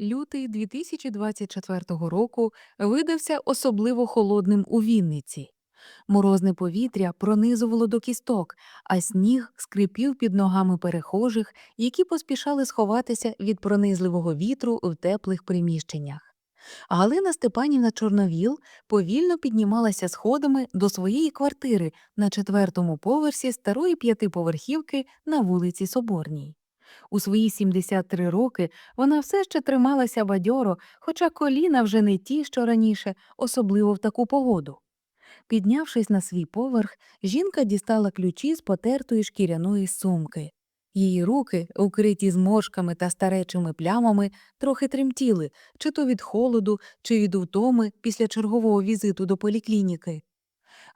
Лютий 2024 року видався особливо холодним у Вінниці. Морозне повітря пронизувало до кісток, а сніг скрипів під ногами перехожих, які поспішали сховатися від пронизливого вітру в теплих приміщеннях. Галина Степанівна Чорновіл повільно піднімалася сходами до своєї квартири на четвертому поверсі старої п'ятиповерхівки на вулиці Соборній. У свої 73 роки вона все ще трималася бадьоро, хоча коліна вже не ті, що раніше, особливо в таку погоду. Піднявшись на свій поверх, жінка дістала ключі з потертої шкіряної сумки. Її руки, укриті зморшками та старечими плямами, трохи тремтіли, чи то від холоду, чи від утоми після чергового візиту до поліклініки.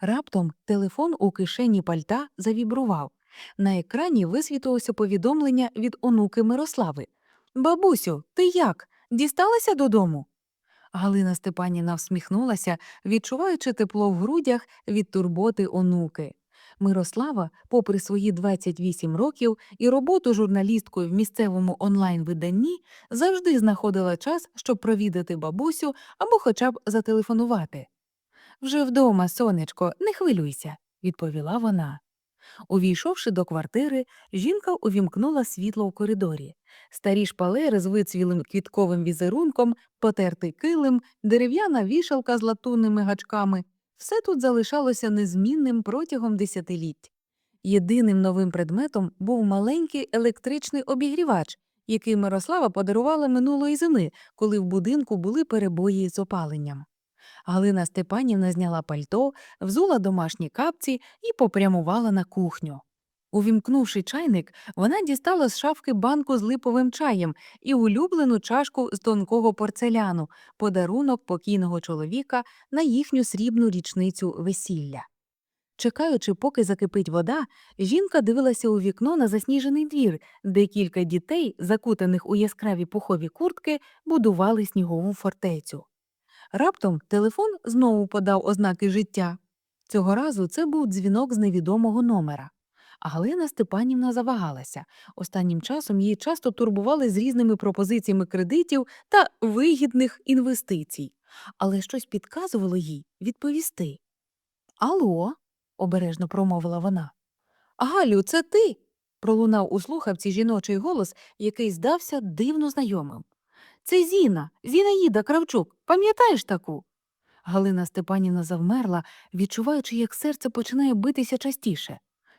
Раптом телефон у кишені пальта завібрував. На екрані висвітилося повідомлення від онуки Мирослави. Бабусю, ти як? Дісталася додому? Галина Степанівна всміхнулася, відчуваючи тепло в грудях від турботи онуки. Мирослава, попри свої 28 років і роботу журналісткою в місцевому онлайн-виданні, завжди знаходила час, щоб провідати бабусю або хоча б зателефонувати. Вже вдома, сонечко, не хвилюйся, відповіла вона. Увійшовши до квартири, жінка увімкнула світло у коридорі. Старі шпалери з вицвілим квітковим візерунком, потертий килим, дерев'яна вішалка з латунними гачками все тут залишалося незмінним протягом десятиліть. Єдиним новим предметом був маленький електричний обігрівач, який Мирослава подарувала минулої зими, коли в будинку були перебої з опаленням. Галина Степанівна зняла пальто, взула домашні капці і попрямувала на кухню. Увімкнувши чайник, вона дістала з шафки банку з липовим чаєм і улюблену чашку з тонкого порцеляну, подарунок покійного чоловіка на їхню срібну річницю весілля. Чекаючи, поки закипить вода, жінка дивилася у вікно на засніжений двір, де кілька дітей, закутаних у яскраві пухові куртки, будували снігову фортецю. Раптом телефон знову подав ознаки життя. Цього разу це був дзвінок з невідомого номера. Галина Степанівна завагалася. Останнім часом її часто турбували з різними пропозиціями кредитів та вигідних інвестицій, але щось підказувало їй відповісти. Алло, обережно промовила вона. Галю, це ти? пролунав у слухавці жіночий голос, який здався дивно знайомим. Це Зіна, Зінаїда Кравчук. Пам'ятаєш таку? Галина Степанівна завмерла, відчуваючи, як серце починає битися частіше.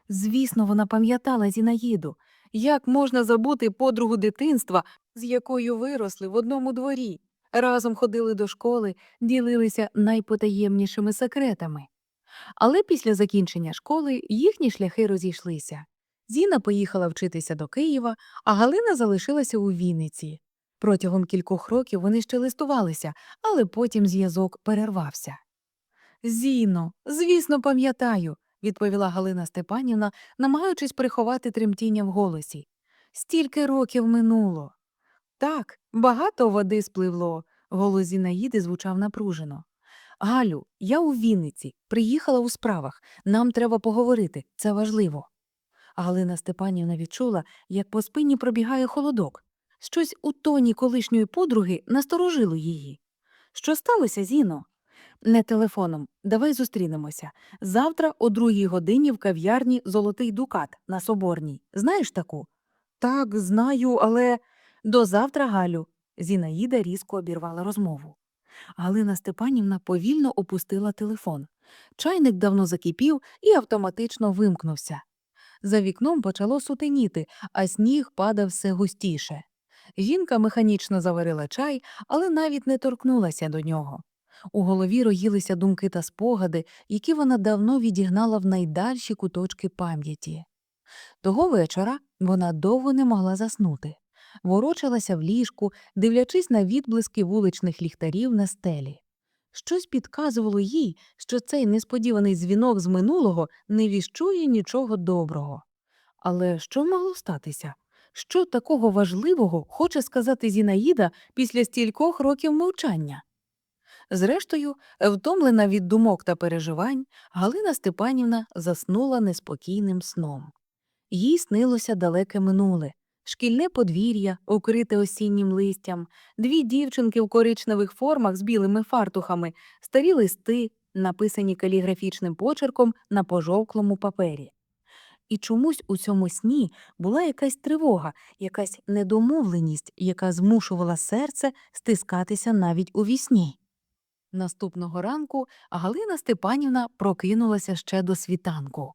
Звісно, вона пам'ятала Зінаїду. Як можна забути подругу дитинства, з якою виросли в одному дворі? Разом ходили до школи, ділилися найпотаємнішими секретами. Але після закінчення школи їхні шляхи розійшлися. Зіна поїхала вчитися до Києва, а Галина залишилася у Вінниці. Протягом кількох років вони ще листувалися, але потім зв'язок перервався. Зіно, звісно, пам'ятаю, відповіла Галина Степанівна, намагаючись приховати тремтіння в голосі. Стільки років минуло. Так, багато води спливло, голос Зінаїди звучав напружено. Галю, я у Вінниці, приїхала у справах. Нам треба поговорити, це важливо. Галина Степанівна відчула, як по спині пробігає холодок. Щось у тоні колишньої подруги насторожило її. Що сталося, Зіно? Не телефоном. Давай зустрінемося. Завтра о другій годині в кав'ярні Золотий Дукат на Соборній. Знаєш таку? Так, знаю, але до завтра, Галю. Зінаїда різко обірвала розмову. Галина Степанівна повільно опустила телефон. Чайник давно закипів і автоматично вимкнувся. За вікном почало сутеніти, а сніг падав все густіше. Жінка механічно заварила чай, але навіть не торкнулася до нього. У голові роїлися думки та спогади, які вона давно відігнала в найдальші куточки пам'яті. Того вечора вона довго не могла заснути. Ворочалася в ліжку, дивлячись на відблиски вуличних ліхтарів на стелі. Щось підказувало їй, що цей несподіваний дзвінок з минулого не віщує нічого доброго. Але що могло статися? Що такого важливого хоче сказати Зінаїда після стількох років мовчання? Зрештою, втомлена від думок та переживань, Галина Степанівна заснула неспокійним сном. Їй снилося далеке минуле, шкільне подвір'я, укрите осіннім листям, дві дівчинки в коричневих формах з білими фартухами, старі листи, написані каліграфічним почерком на пожовклому папері. І чомусь у цьому сні була якась тривога, якась недомовленість, яка змушувала серце стискатися навіть у вісні. Наступного ранку Галина Степанівна прокинулася ще до світанку.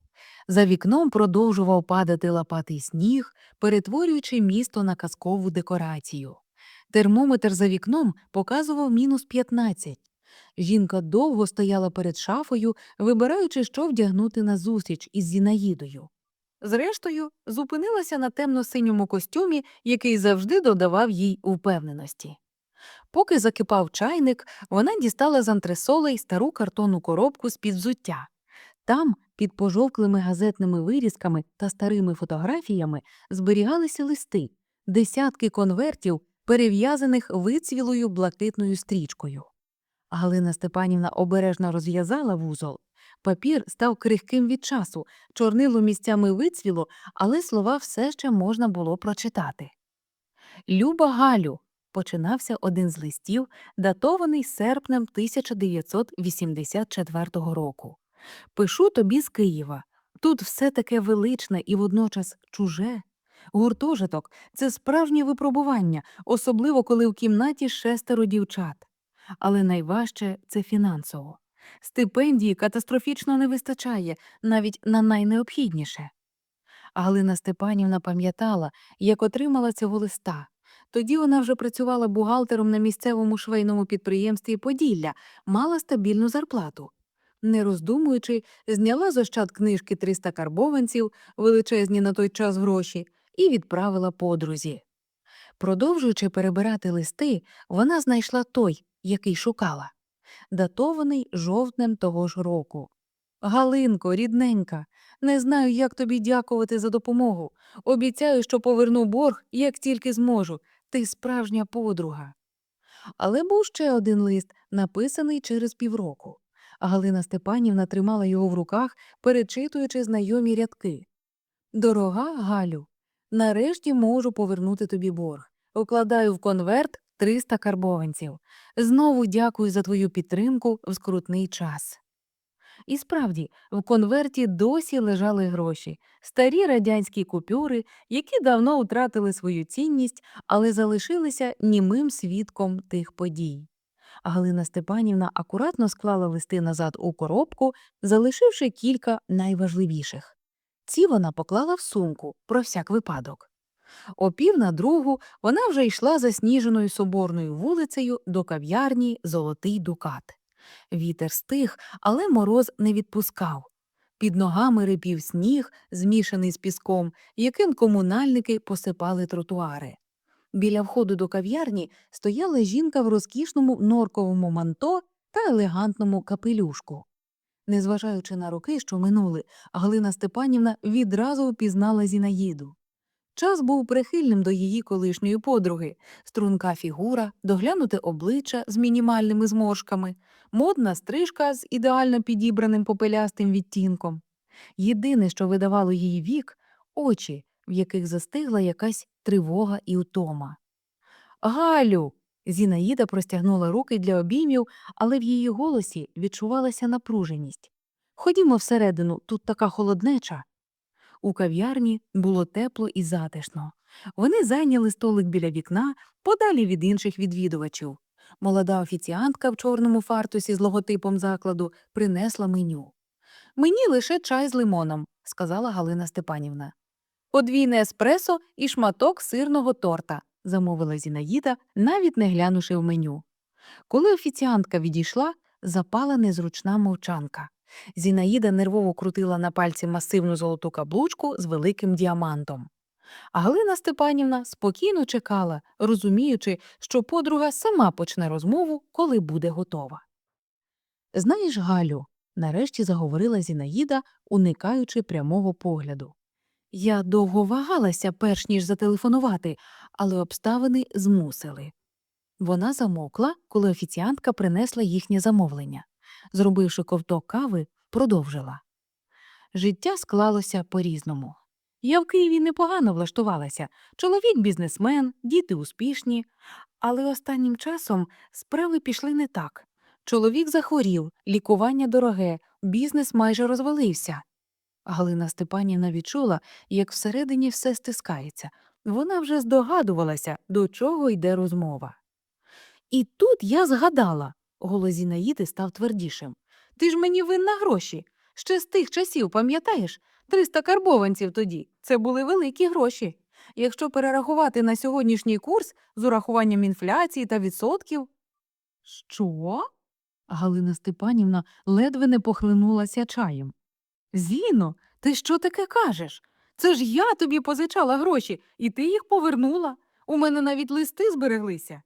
За вікном продовжував падати лопатий сніг, перетворюючи місто на казкову декорацію. Термометр за вікном показував мінус 15. Жінка довго стояла перед шафою, вибираючи, що вдягнути на зустріч із Зінаїдою. Зрештою, зупинилася на темно-синьому костюмі, який завжди додавав їй упевненості. Поки закипав чайник, вона дістала з антресолей стару картонну коробку з-під взуття. Там, під пожовклими газетними вирізками та старими фотографіями, зберігалися листи, десятки конвертів, перев'язаних вицвілою блакитною стрічкою. Галина Степанівна обережно розв'язала вузол. Папір став крихким від часу, чорнило місцями вицвіло, але слова все ще можна було прочитати. Люба Галю, починався один з листів, датований серпнем 1984 року. Пишу тобі з Києва. Тут все таке величне і водночас чуже. Гуртожиток це справжнє випробування, особливо коли в кімнаті шестеро дівчат. Але найважче це фінансово. Стипендії катастрофічно не вистачає навіть на найнеобхідніше. Галина Степанівна пам'ятала, як отримала цього листа. Тоді вона вже працювала бухгалтером на місцевому швейному підприємстві Поділля, мала стабільну зарплату. Не роздумуючи, зняла з ощад книжки 300 карбованців, величезні на той час гроші, і відправила подрузі. Продовжуючи перебирати листи, вона знайшла той, який шукала, датований жовтнем того ж року. Галинко, рідненька, не знаю, як тобі дякувати за допомогу. Обіцяю, що поверну борг, як тільки зможу. Ти справжня подруга. Але був ще один лист, написаний через півроку. Галина Степанівна тримала його в руках, перечитуючи знайомі рядки. Дорога Галю, нарешті можу повернути тобі борг. Укладаю в конверт 300 карбованців. Знову дякую за твою підтримку в скрутний час. І справді, в конверті досі лежали гроші, старі радянські купюри, які давно втратили свою цінність, але залишилися німим свідком тих подій. Галина Степанівна акуратно склала листи назад у коробку, залишивши кілька найважливіших. Ці вона поклала в сумку про всяк випадок. О пів на другу вона вже йшла засніженою соборною вулицею до кав'ярні Золотий дукат. Вітер стих, але мороз не відпускав. Під ногами рипів сніг, змішаний з піском, яким комунальники посипали тротуари. Біля входу до кав'ярні стояла жінка в розкішному норковому манто та елегантному капелюшку. Незважаючи на роки, що минули, Галина Степанівна відразу впізнала Зінаїду. Час був прихильним до її колишньої подруги, струнка фігура, доглянуте обличчя з мінімальними зморшками, модна стрижка з ідеально підібраним попелястим відтінком. Єдине, що видавало її вік очі, в яких застигла якась тривога і утома. Галю. Зінаїда простягнула руки для обіймів, але в її голосі відчувалася напруженість. Ходімо всередину, тут така холоднеча. У кав'ярні було тепло і затишно. Вони зайняли столик біля вікна, подалі від інших відвідувачів. Молода офіціантка в чорному фартусі з логотипом закладу принесла меню. Мені лише чай з лимоном, сказала Галина Степанівна. Подвійне еспресо і шматок сирного торта, замовила Зінаїда, навіть не глянувши в меню. Коли офіціантка відійшла, запала незручна мовчанка. Зінаїда нервово крутила на пальці масивну золоту каблучку з великим діамантом. А Галина Степанівна спокійно чекала, розуміючи, що подруга сама почне розмову, коли буде готова. Знаєш, Галю, нарешті заговорила Зінаїда, уникаючи прямого погляду. Я довго вагалася, перш ніж зателефонувати, але обставини змусили. Вона замовкла, коли офіціантка принесла їхнє замовлення. Зробивши ковток кави, продовжила. Життя склалося по різному. Я в Києві непогано влаштувалася. Чоловік бізнесмен, діти успішні. Але останнім часом справи пішли не так. Чоловік захворів, лікування дороге, бізнес майже розвалився. Галина Степанівна відчула, як всередині все стискається. Вона вже здогадувалася, до чого йде розмова. І тут я згадала, голос Зінаїди став твердішим. Ти ж мені винна гроші. Ще з тих часів, пам'ятаєш? Триста карбованців тоді. Це були великі гроші. Якщо перерахувати на сьогоднішній курс з урахуванням інфляції та відсотків. Що? Галина Степанівна ледве не похлинулася чаєм. Зіно, ти що таке кажеш? Це ж я тобі позичала гроші, і ти їх повернула. У мене навіть листи збереглися.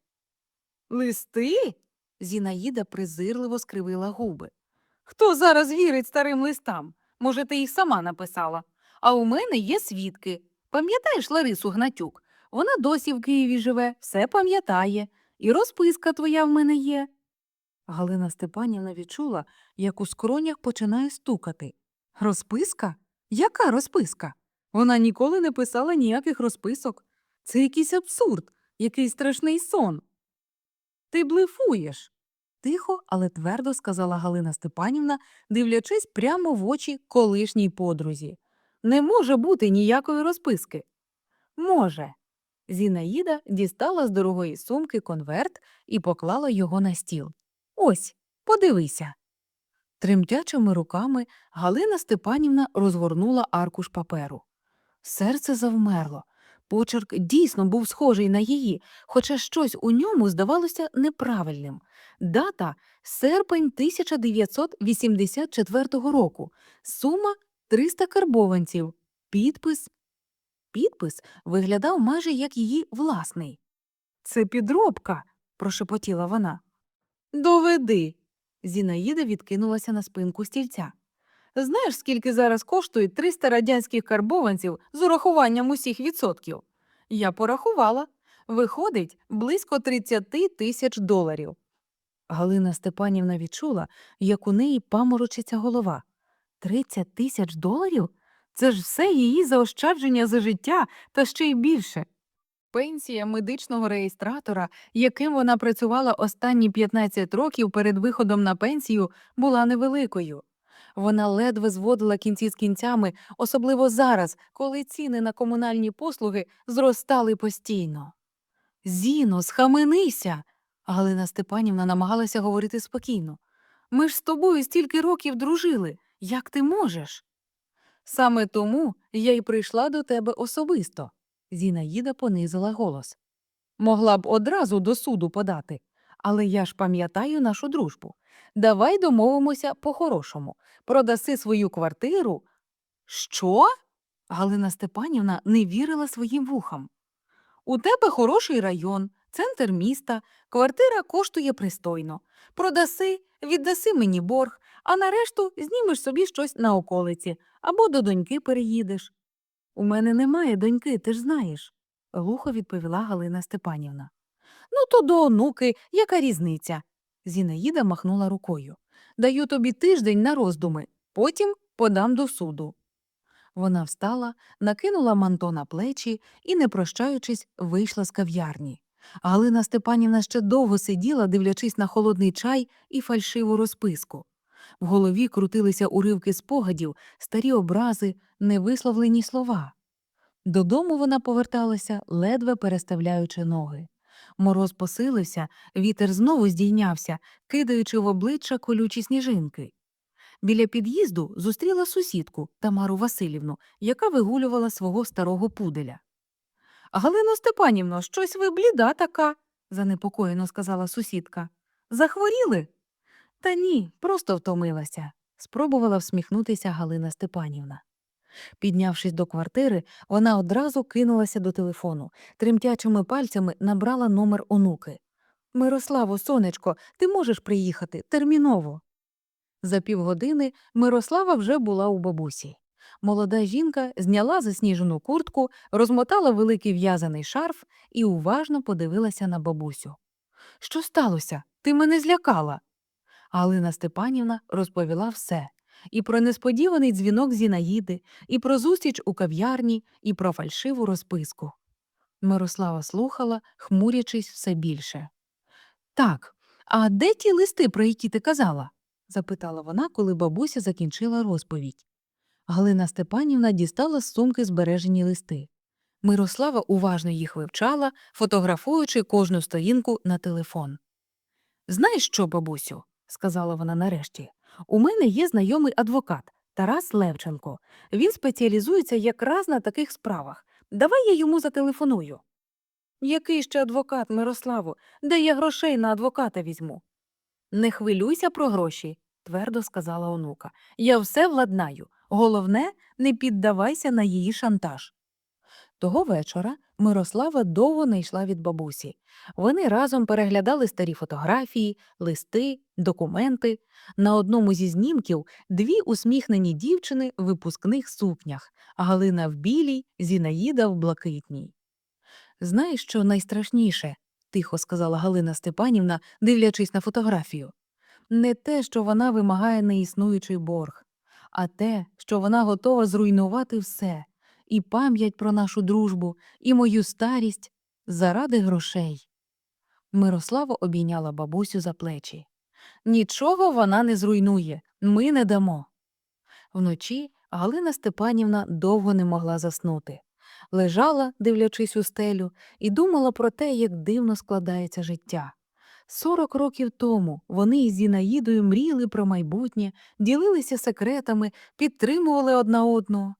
Листи? Зінаїда презирливо скривила губи. Хто зараз вірить старим листам? Може, ти їх сама написала. А у мене є свідки. Пам'ятаєш Ларису Гнатюк? Вона досі в Києві живе, все пам'ятає, і розписка твоя в мене є. Галина Степанівна відчула, як у скронях починає стукати. Розписка? Яка розписка? Вона ніколи не писала ніяких розписок. Це якийсь абсурд, якийсь страшний сон. Ти блефуєш. Тихо, але твердо сказала Галина Степанівна, дивлячись прямо в очі колишній подрузі. Не може бути ніякої розписки. Може. Зінаїда дістала з дорогої сумки конверт і поклала його на стіл. Ось, подивися. Тремтячими руками Галина Степанівна розгорнула аркуш паперу. Серце завмерло. Почерк дійсно був схожий на її, хоча щось у ньому здавалося неправильним. Дата серпень 1984 року. Сума 300 карбованців. Підпис. Підпис виглядав майже як її власний. Це підробка, прошепотіла вона. Доведи. Зінаїда відкинулася на спинку стільця. Знаєш, скільки зараз коштують 300 радянських карбованців з урахуванням усіх відсотків? Я порахувала. Виходить близько 30 тисяч доларів. Галина Степанівна відчула, як у неї паморочиться голова. 30 тисяч доларів? Це ж все її заощадження за життя та ще й більше. Пенсія медичного реєстратора, яким вона працювала останні 15 років перед виходом на пенсію, була невеликою. Вона ледве зводила кінці з кінцями, особливо зараз, коли ціни на комунальні послуги зростали постійно. Зіно, схаменися. Галина Степанівна намагалася говорити спокійно. Ми ж з тобою стільки років дружили. Як ти можеш? Саме тому я й прийшла до тебе особисто. Зінаїда понизила голос. Могла б одразу до суду подати, але я ж пам'ятаю нашу дружбу. Давай домовимося по-хорошому. Продаси свою квартиру. Що? Галина Степанівна не вірила своїм вухам. У тебе хороший район, центр міста, квартира коштує пристойно. Продаси, віддаси мені борг, а нарешту знімеш собі щось на околиці або до доньки переїдеш. У мене немає доньки, ти ж знаєш, глухо відповіла Галина Степанівна. Ну, то до онуки, яка різниця? Зінаїда махнула рукою. Даю тобі тиждень на роздуми, потім подам до суду. Вона встала, накинула манто на плечі і, не прощаючись, вийшла з кав'ярні. Галина Степанівна ще довго сиділа, дивлячись на холодний чай і фальшиву розписку. В голові крутилися уривки спогадів, старі образи, невисловлені слова. Додому вона поверталася, ледве переставляючи ноги. Мороз посилився, вітер знову здійнявся, кидаючи в обличчя колючі сніжинки. Біля під'їзду зустріла сусідку Тамару Васильівну, яка вигулювала свого старого пуделя. Галино Степанівно, щось ви бліда така, занепокоєно сказала сусідка. Захворіли? Та ні, просто втомилася, спробувала всміхнутися Галина Степанівна. Піднявшись до квартири, вона одразу кинулася до телефону, тремтячими пальцями набрала номер онуки. Мирославо, сонечко, ти можеш приїхати терміново. За півгодини Мирослава вже була у бабусі. Молода жінка зняла засніжену куртку, розмотала великий в'язаний шарф і уважно подивилася на бабусю. Що сталося? Ти мене злякала. Галина Степанівна розповіла все. І про несподіваний дзвінок Зінаїди, і про зустріч у кав'ярні, і про фальшиву розписку. Мирослава слухала, хмурячись все більше. Так, а де ті листи, про які ти казала? запитала вона, коли бабуся закінчила розповідь. Галина Степанівна дістала з сумки збережені листи. Мирослава уважно їх вивчала, фотографуючи кожну сторінку на телефон. Знаєш що, бабусю, сказала вона нарешті, у мене є знайомий адвокат Тарас Левченко. Він спеціалізується якраз на таких справах. Давай я йому зателефоную. Який ще адвокат, Мирославу? Де я грошей на адвоката візьму? Не хвилюйся про гроші, твердо сказала онука. Я все владнаю. Головне, не піддавайся на її шантаж. Того вечора Мирослава довго не йшла від бабусі. Вони разом переглядали старі фотографії, листи, документи. На одному зі знімків дві усміхнені дівчини в випускних сукнях, Галина в білій, Зінаїда в блакитній. Знаєш, що найстрашніше? тихо сказала Галина Степанівна, дивлячись на фотографію. Не те, що вона вимагає неіснуючий борг, а те, що вона готова зруйнувати все і пам'ять про нашу дружбу, і мою старість заради грошей. Мирослава обійняла бабусю за плечі. Нічого вона не зруйнує, ми не дамо. Вночі Галина Степанівна довго не могла заснути. Лежала, дивлячись у стелю, і думала про те, як дивно складається життя. Сорок років тому вони із Зінаїдою мріяли про майбутнє, ділилися секретами, підтримували одна одного.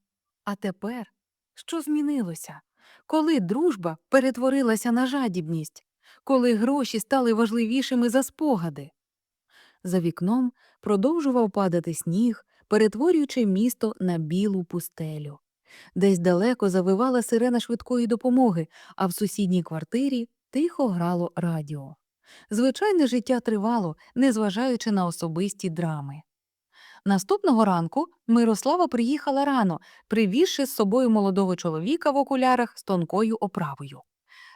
А тепер що змінилося? Коли дружба перетворилася на жадібність, коли гроші стали важливішими за спогади? За вікном продовжував падати сніг, перетворюючи місто на білу пустелю. Десь далеко завивала сирена швидкої допомоги, а в сусідній квартирі тихо грало радіо. Звичайне життя тривало, незважаючи на особисті драми. Наступного ранку Мирослава приїхала рано, привізши з собою молодого чоловіка в окулярах з тонкою оправою.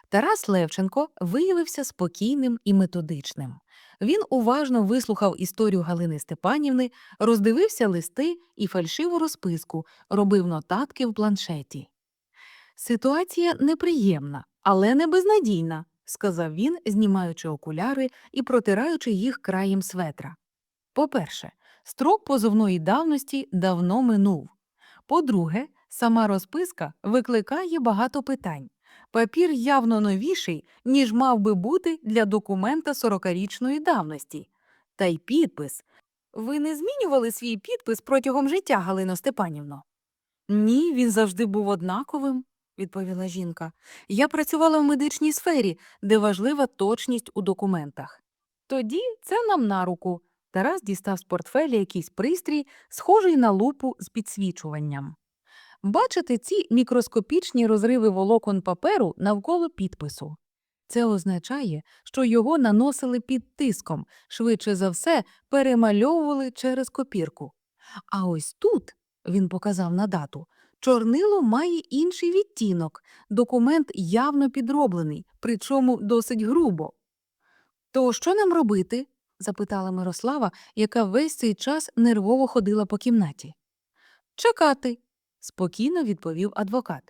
Тарас Левченко виявився спокійним і методичним. Він уважно вислухав історію Галини Степанівни, роздивився листи і фальшиву розписку, робив нотатки в планшеті. Ситуація неприємна, але не безнадійна, сказав він, знімаючи окуляри і протираючи їх краєм светра. По-перше, строк позовної давності давно минув. По-друге, сама розписка викликає багато питань. Папір явно новіший, ніж мав би бути для документа 40-річної давності. Та й підпис. Ви не змінювали свій підпис протягом життя, Галино Степанівно? Ні, він завжди був однаковим, відповіла жінка. Я працювала в медичній сфері, де важлива точність у документах. Тоді це нам на руку. Тарас дістав з портфеля якийсь пристрій, схожий на лупу з підсвічуванням. Бачите ці мікроскопічні розриви волокон паперу навколо підпису. Це означає, що його наносили під тиском, швидше за все, перемальовували через копірку. А ось тут, він показав на дату, чорнило має інший відтінок, документ явно підроблений, причому досить грубо. То що нам робити? Запитала Мирослава, яка весь цей час нервово ходила по кімнаті. Чекати, спокійно відповів адвокат.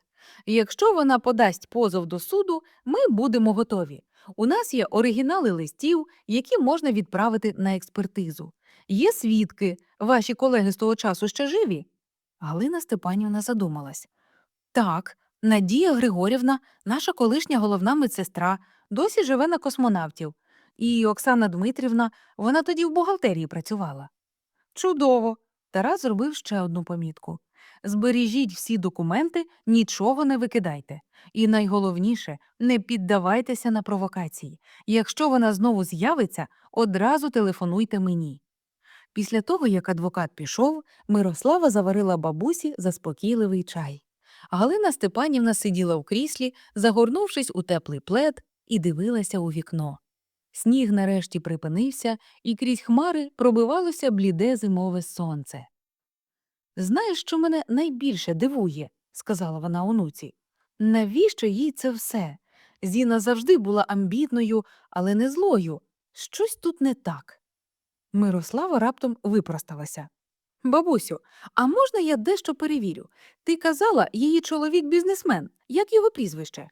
Якщо вона подасть позов до суду, ми будемо готові. У нас є оригінали листів, які можна відправити на експертизу. Є свідки, ваші колеги з того часу ще живі? Галина Степанівна задумалась. Так, Надія Григорівна, наша колишня головна медсестра, досі живе на космонавтів. І Оксана Дмитрівна, вона тоді в бухгалтерії працювала. Чудово. Тарас зробив ще одну помітку. Збережіть всі документи, нічого не викидайте. І найголовніше, не піддавайтеся на провокації. Якщо вона знову з'явиться, одразу телефонуйте мені. Після того, як адвокат пішов, Мирослава заварила бабусі заспокійливий чай. Галина Степанівна сиділа в кріслі, загорнувшись у теплий плед, і дивилася у вікно. Сніг нарешті припинився, і крізь хмари пробивалося бліде зимове сонце. Знаєш, що мене найбільше дивує, сказала вона онуці. Навіщо їй це все? Зіна завжди була амбітною, але не злою. Щось тут не так. Мирослава раптом випросталася. Бабусю, а можна я дещо перевірю? Ти казала, її чоловік бізнесмен. Як його прізвище?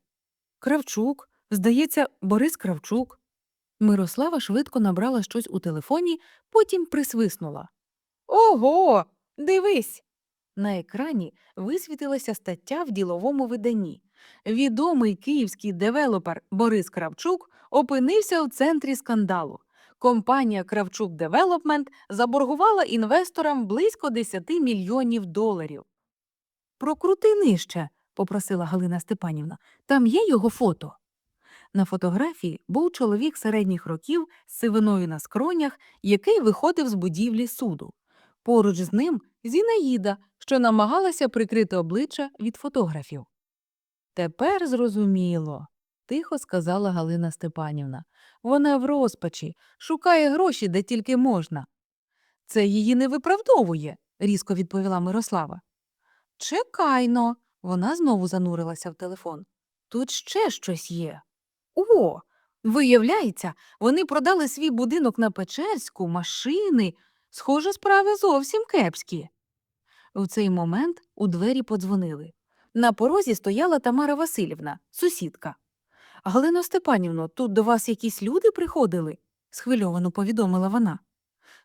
Кравчук. Здається, Борис Кравчук. Мирослава швидко набрала щось у телефоні, потім присвиснула. Ого, дивись. На екрані висвітилася стаття в діловому виданні. Відомий київський девелопер Борис Кравчук опинився в центрі скандалу. Компанія Кравчук Девелопмент заборгувала інвесторам близько 10 мільйонів доларів. Прокрути нижче, попросила Галина Степанівна. Там є його фото. На фотографії був чоловік середніх років з сивиною на скронях, який виходив з будівлі суду. Поруч з ним Зінаїда, що намагалася прикрити обличчя від фотографів. Тепер зрозуміло, тихо сказала Галина Степанівна. Вона в розпачі, шукає гроші, де тільки можна. Це її не виправдовує, різко відповіла Мирослава. Чекайно, вона знову занурилася в телефон. Тут ще щось є. О, виявляється, вони продали свій будинок на Печерську, машини. Схоже, справи зовсім кепські. В цей момент у двері подзвонили. На порозі стояла Тамара Васильівна, сусідка. Галино Степанівно, тут до вас якісь люди приходили? схвильовано повідомила вона.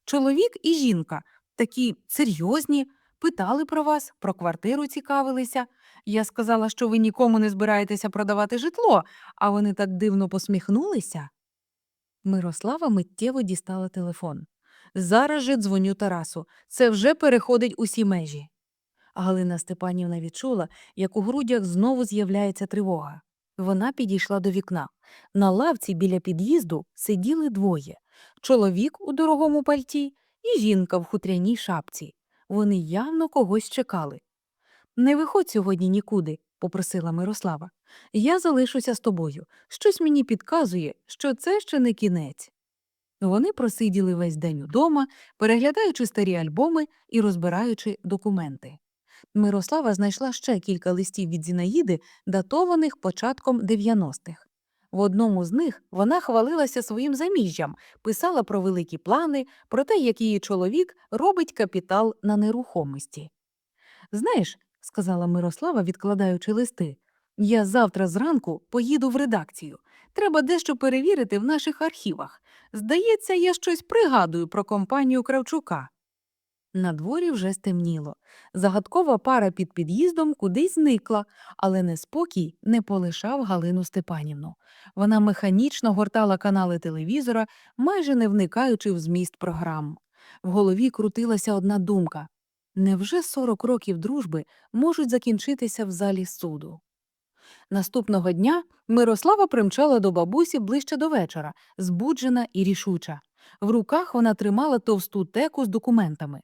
Чоловік і жінка, такі серйозні, питали про вас, про квартиру цікавилися. Я сказала, що ви нікому не збираєтеся продавати житло, а вони так дивно посміхнулися. Мирослава миттєво дістала телефон. Зараз же дзвоню Тарасу. Це вже переходить усі межі. Галина Степанівна відчула, як у грудях знову з'являється тривога. Вона підійшла до вікна. На лавці біля під'їзду сиділи двоє чоловік у дорогому пальті і жінка в хутряній шапці. Вони явно когось чекали. Не виходь сьогодні нікуди, попросила Мирослава. Я залишуся з тобою. Щось мені підказує, що це ще не кінець. Вони просиділи весь день удома, переглядаючи старі альбоми і розбираючи документи. Мирослава знайшла ще кілька листів від Зінаїди, датованих початком 90-х. В одному з них вона хвалилася своїм заміжжям, писала про великі плани, про те, як її чоловік робить капітал на нерухомості. Знаєш, сказала Мирослава, відкладаючи листи, я завтра зранку поїду в редакцію. Треба дещо перевірити в наших архівах. Здається, я щось пригадую про компанію Кравчука. На дворі вже стемніло. Загадкова пара під під'їздом кудись зникла, але неспокій не полишав Галину Степанівну. Вона механічно гортала канали телевізора, майже не вникаючи в зміст програм. В голові крутилася одна думка невже 40 років дружби можуть закінчитися в залі суду? Наступного дня Мирослава примчала до бабусі ближче до вечора, збуджена і рішуча. В руках вона тримала товсту теку з документами.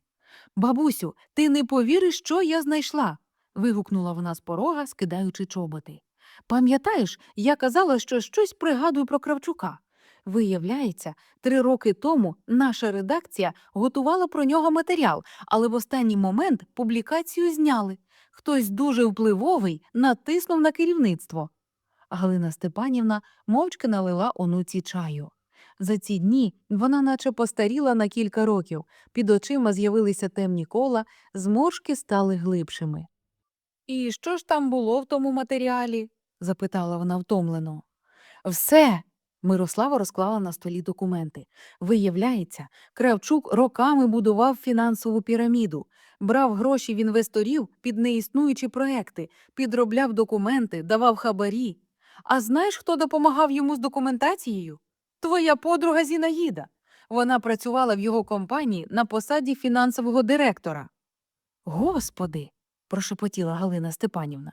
Бабусю, ти не повіриш, що я знайшла. вигукнула вона з порога, скидаючи чоботи. Пам'ятаєш, я казала, що щось пригадую про Кравчука. Виявляється, три роки тому наша редакція готувала про нього матеріал, але в останній момент публікацію зняли. Хтось дуже впливовий натиснув на керівництво. Галина Степанівна мовчки налила онуці чаю. За ці дні вона наче постаріла на кілька років, під очима з'явилися темні кола, зморшки стали глибшими. І що ж там було в тому матеріалі? запитала вона втомлено. Все. Мирослава розклала на столі документи. Виявляється, Кравчук роками будував фінансову піраміду, брав гроші в інвесторів під неіснуючі проекти, підробляв документи, давав хабарі. А знаєш, хто допомагав йому з документацією? Твоя подруга Зінаїда. Вона працювала в його компанії на посаді фінансового директора. Господи, прошепотіла Галина Степанівна.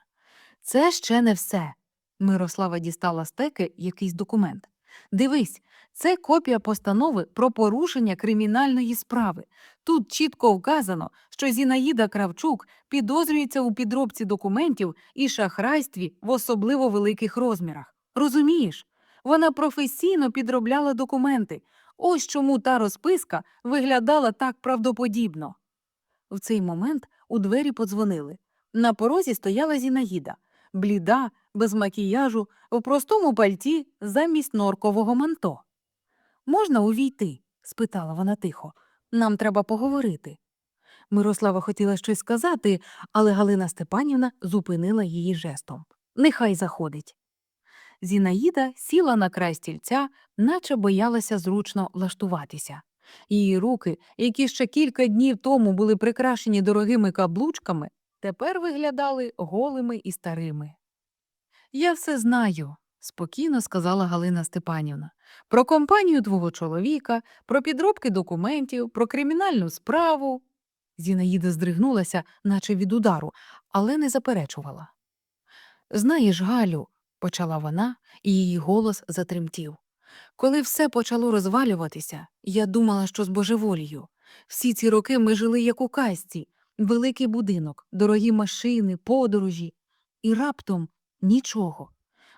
Це ще не все. Мирослава дістала з теки якийсь документ. Дивись, це копія постанови про порушення кримінальної справи. Тут чітко вказано, що Зінаїда Кравчук підозрюється у підробці документів і шахрайстві в особливо великих розмірах. Розумієш? Вона професійно підробляла документи. Ось чому та розписка виглядала так правдоподібно. В цей момент у двері подзвонили. На порозі стояла Зінаїда, бліда, без макіяжу, в простому пальті замість норкового манто. Можна увійти? спитала вона тихо. Нам треба поговорити. Мирослава хотіла щось сказати, але Галина Степанівна зупинила її жестом. Нехай заходить. Зінаїда сіла на край стільця, наче боялася зручно влаштуватися. Її руки, які ще кілька днів тому були прикрашені дорогими каблучками, тепер виглядали голими і старими. Я все знаю, спокійно сказала Галина Степанівна. Про компанію твого чоловіка, про підробки документів, про кримінальну справу. Зінаїда здригнулася, наче від удару, але не заперечувала. Знаєш, Галю, почала вона, і її голос затремтів. Коли все почало розвалюватися, я думала, що збожеволію. Всі ці роки ми жили як у казці, великий будинок, дорогі машини, подорожі. І раптом нічого.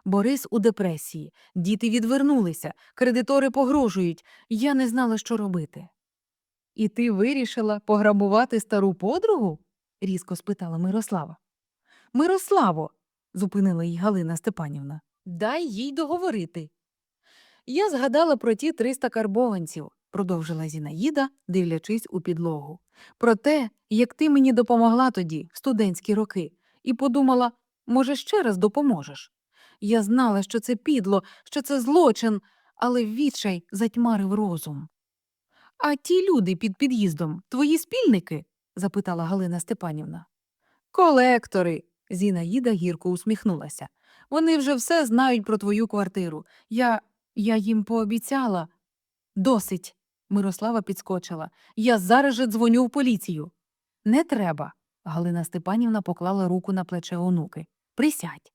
Борис у депресії, діти відвернулися, кредитори погрожують. Я не знала, що робити. І ти вирішила пограбувати стару подругу? різко спитала Мирослава. Мирославо, зупинила її Галина Степанівна, дай їй договорити. Я згадала про ті 300 карбованців, продовжила Зінаїда, дивлячись у підлогу. Про те, як ти мені допомогла тоді, в студентські роки, і подумала, може, ще раз допоможеш. Я знала, що це підло, що це злочин, але відчай затьмарив розум. А ті люди під під'їздом твої спільники? запитала Галина Степанівна. Колектори. Зінаїда гірко усміхнулася. Вони вже все знають про твою квартиру. Я. я їм пообіцяла. Досить. Мирослава підскочила. Я зараз же дзвоню в поліцію. Не треба. Галина Степанівна поклала руку на плече онуки. Присядь.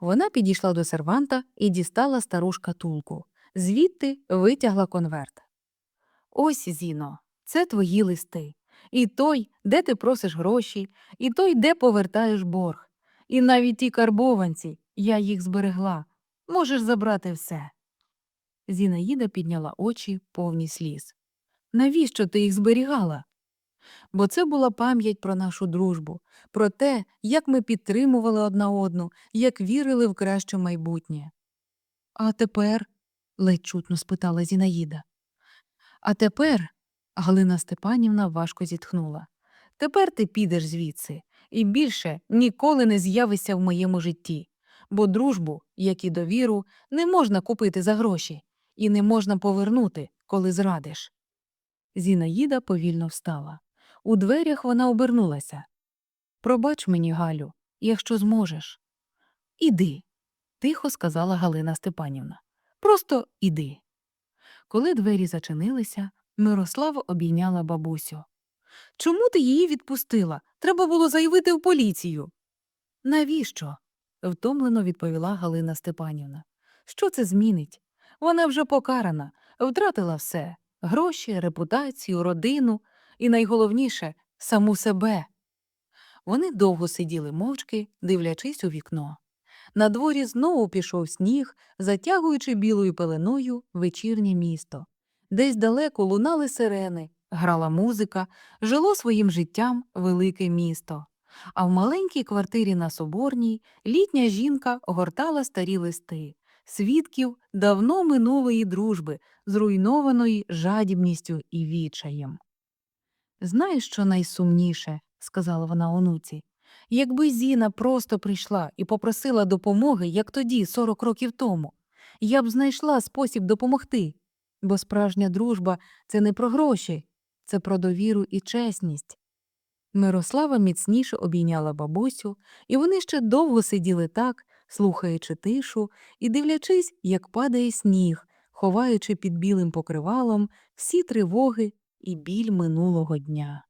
Вона підійшла до серванта і дістала стару шкатулку. Звідти витягла конверт. Ось, Зіно, це твої листи. І той, де ти просиш гроші, і той, де повертаєш борг. І навіть ті карбованці, я їх зберегла. Можеш забрати все. Зінаїда підняла очі повні сліз. Навіщо ти їх зберігала? Бо це була пам'ять про нашу дружбу, про те, як ми підтримували одна одну, як вірили в краще майбутнє. А тепер? ледь чутно спитала Зінаїда. А тепер, Галина Степанівна важко зітхнула. Тепер ти підеш звідси і більше ніколи не з'явишся в моєму житті, бо дружбу, як і довіру, не можна купити за гроші і не можна повернути, коли зрадиш. Зінаїда повільно встала. У дверях вона обернулася. Пробач мені, Галю, якщо зможеш. Іди, тихо сказала Галина Степанівна. Просто іди. Коли двері зачинилися, Мирослава обійняла бабусю. Чому ти її відпустила? Треба було заявити в поліцію. Навіщо? втомлено відповіла Галина Степанівна. Що це змінить? Вона вже покарана, втратила все гроші, репутацію, родину і, найголовніше, саму себе. Вони довго сиділи мовчки, дивлячись у вікно. На дворі знову пішов сніг, затягуючи білою пеленою вечірнє місто. Десь далеко лунали сирени, грала музика, жило своїм життям велике місто. А в маленькій квартирі на Соборній літня жінка гортала старі листи, свідків давно минулої дружби, зруйнованої жадібністю і відчаєм. Знаєш, що найсумніше, сказала вона онуці, якби Зіна просто прийшла і попросила допомоги, як тоді, 40 років тому, я б знайшла спосіб допомогти, бо справжня дружба це не про гроші, це про довіру і чесність. Мирослава міцніше обійняла бабусю, і вони ще довго сиділи так, слухаючи тишу і дивлячись, як падає сніг, ховаючи під білим покривалом всі тривоги і біль минулого дня.